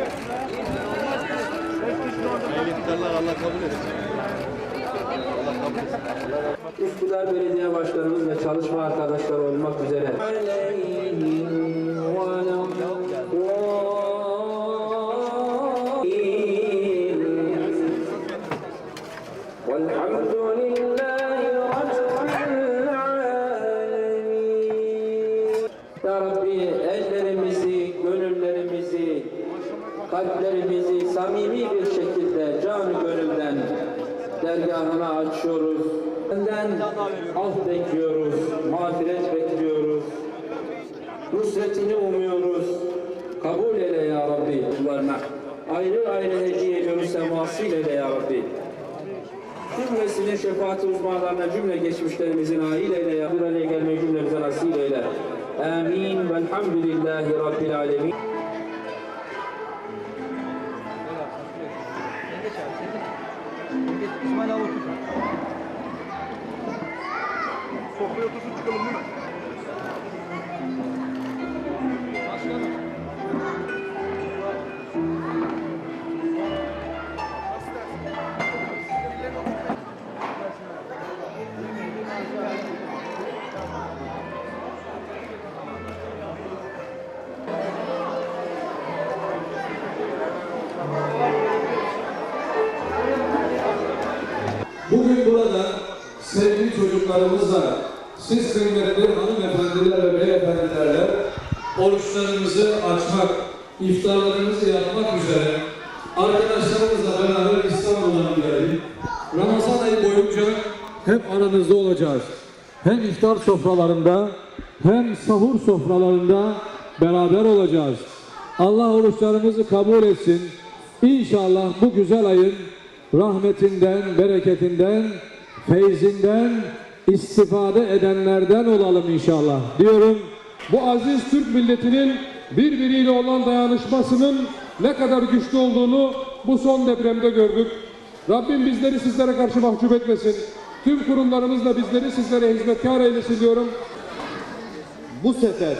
Etsin. Allah kabul etsin. Üsküdar Belediye Başkanımız ve çalışma arkadaşları olmak üzere. Kalplerimizi samimi bir şekilde canı gönülden dergahına açıyoruz. Senden af bekliyoruz, mağfiret bekliyoruz. Nusretini umuyoruz. Kabul eyle ya Rabbi kullarına. Ayrı ayrı hediye ediyoruz semasıyla eyle ya Rabbi. Cümlesinin şefaati uzmanlarına cümle geçmişlerimizin nail eyle ya. Bir araya gelmeyi cümlemize nasip eyle. Amin. Velhamdülillahi Rabbil alemin. İsmail otur. Sofraya otursun çıkalım değil mi? Bugün burada sevgili çocuklarımızla, siz kıymetli hanımefendiler ve beyefendilerle oruçlarımızı açmak, iftarlarımızı yapmak üzere arkadaşlarımızla beraber İstanbul'dan geldik. Ramazan ayı boyunca hep aranızda olacağız. Hem iftar sofralarında hem sahur sofralarında beraber olacağız. Allah oruçlarımızı kabul etsin. İnşallah bu güzel ayın rahmetinden, bereketinden, feyzinden istifade edenlerden olalım inşallah diyorum. Bu aziz Türk milletinin birbiriyle olan dayanışmasının ne kadar güçlü olduğunu bu son depremde gördük. Rabbim bizleri sizlere karşı mahcup etmesin. Tüm kurumlarımız da bizleri sizlere hizmetkar eylesin diyorum. Bu sefer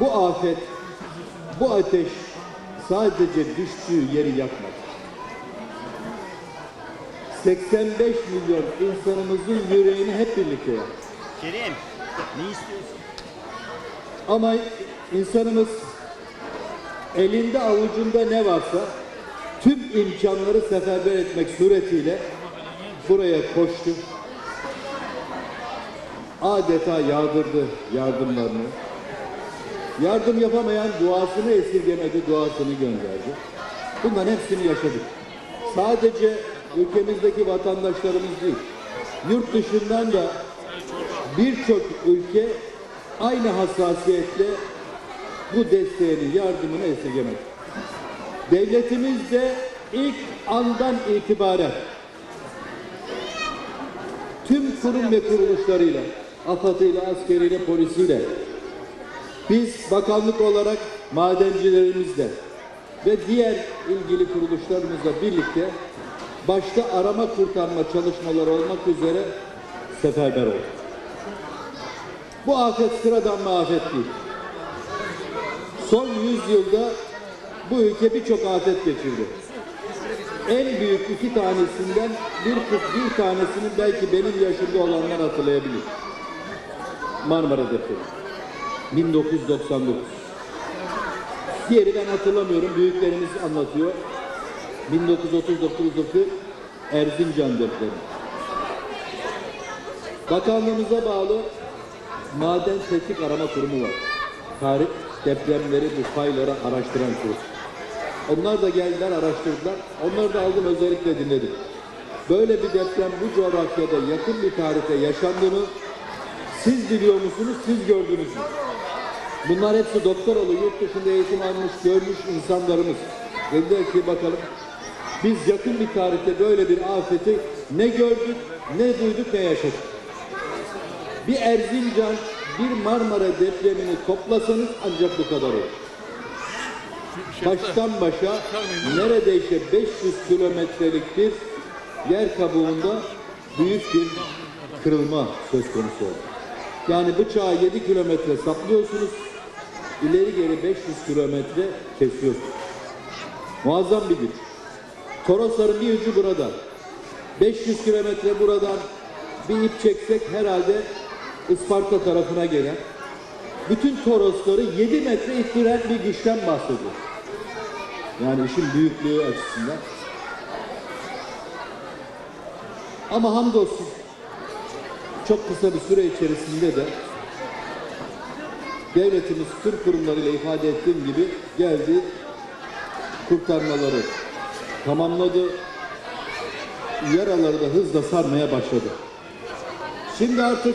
bu afet, bu ateş sadece düştüğü yeri yakmadı. 85 milyon insanımızın yüreğini hep birlikte. Kerim, ne istiyorsun? Ama insanımız elinde avucunda ne varsa tüm imkanları seferber etmek suretiyle buraya koştu. Adeta yağdırdı yardımlarını. Yardım yapamayan duasını esirgemedi, duasını gönderdi. Bunların hepsini yaşadık. Sadece ülkemizdeki vatandaşlarımız değil, yurt dışından da birçok ülke aynı hassasiyetle bu desteğini, yardımını esirgemedi. Devletimiz de ilk andan itibaren tüm kurum ve kuruluşlarıyla, AFAD'ıyla, askeriyle, polisiyle, biz bakanlık olarak madencilerimizle ve diğer ilgili kuruluşlarımızla birlikte başta arama kurtarma çalışmaları olmak üzere seferber olduk. Bu afet sıradan bir afet değil. Son yüzyılda bu ülke birçok afet geçirdi. En büyük iki tanesinden bir, bir tanesini belki benim yaşımda olanlar hatırlayabilir. Marmara depremi. 1999. Diğeri ben hatırlamıyorum. Büyüklerimiz anlatıyor. 1939'daki Erzincan depremi. Bakanlığımıza bağlı Maden Tetkik Arama Kurumu var. Tarih depremleri, bu fayları araştıran kurum. Onlar da geldiler, araştırdılar. Onları da aldım, özellikle dinledim. Böyle bir deprem bu coğrafyada yakın bir tarihte yaşandığını siz biliyor musunuz, siz gördünüz mü? Bunlar hepsi doktor oluyor, yurt dışında eğitim almış, görmüş insanlarımız. Dediler ki bakalım, biz yakın bir tarihte böyle bir afeti ne gördük, ne duyduk, ne yaşadık. Bir Erzincan, bir Marmara depremini toplasanız ancak bu kadar olur. Baştan başa neredeyse 500 kilometrelik bir yer kabuğunda büyük bir kırılma söz konusu oldu. Yani bıçağı 7 kilometre saplıyorsunuz, ileri geri 500 kilometre kesiyor. Muazzam bir güç. Torosların bir ucu burada. 500 kilometre buradan bir ip çeksek herhalde Isparta tarafına gelen bütün Torosları 7 metre ittiren bir güçten bahsediyor. Yani işin büyüklüğü açısından. Ama hamdolsun çok kısa bir süre içerisinde de devletimiz Türk kurumlarıyla ifade ettiğim gibi geldi kurtarmaları tamamladı. Yaraları da hızla sarmaya başladı. Şimdi artık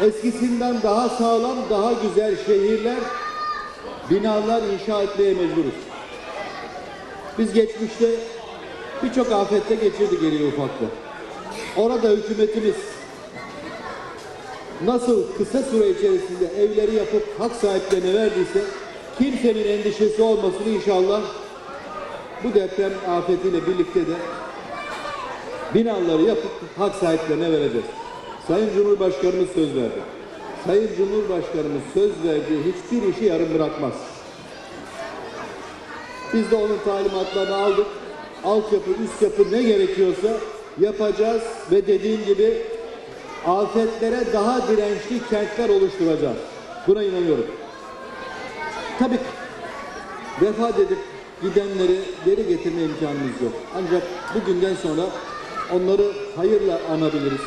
eskisinden daha sağlam, daha güzel şehirler, binalar inşa etmeye mecburuz. Biz geçmişte birçok afette geçirdik geriye ufakta. Orada hükümetimiz nasıl kısa süre içerisinde evleri yapıp hak sahiplerine verdiyse kimsenin endişesi olmasın inşallah bu deprem afetiyle birlikte de binaları yapıp hak sahiplerine vereceğiz. Sayın Cumhurbaşkanımız söz verdi. Sayın Cumhurbaşkanımız söz verdiği hiçbir işi yarım bırakmaz. Biz de onun talimatlarını aldık. Altyapı, üst yapı ne gerekiyorsa yapacağız ve dediğim gibi afetlere daha dirençli kentler oluşturacağız. Buna inanıyorum. Tabii vefat edip gidenleri geri getirme imkanımız yok. Ancak bugünden sonra onları hayırla anabiliriz.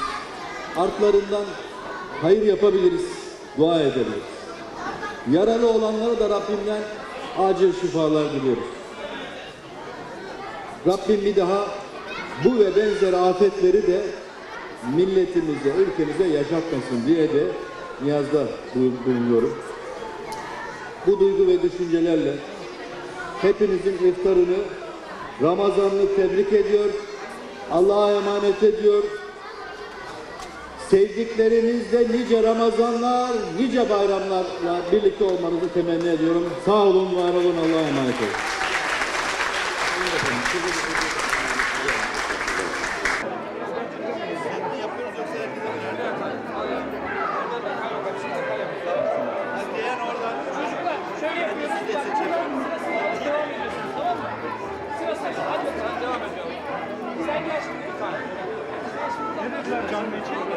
Artlarından hayır yapabiliriz, dua edebiliriz. Yaralı olanlara da Rabbimden acil şifalar diliyoruz. Rabbim bir daha bu ve benzeri afetleri de milletimize, ülkemize yaşatmasın diye de niyazda bulunuyorum. Bu duygu ve düşüncelerle hepinizin iftarını, Ramazan'ını tebrik ediyor. Allah'a emanet ediyor. Sevdiklerinizle nice Ramazanlar, nice bayramlarla birlikte olmanızı temenni ediyorum. Sağ olun, var olun, Allah'a emanet olun. Ne dediler canlı için?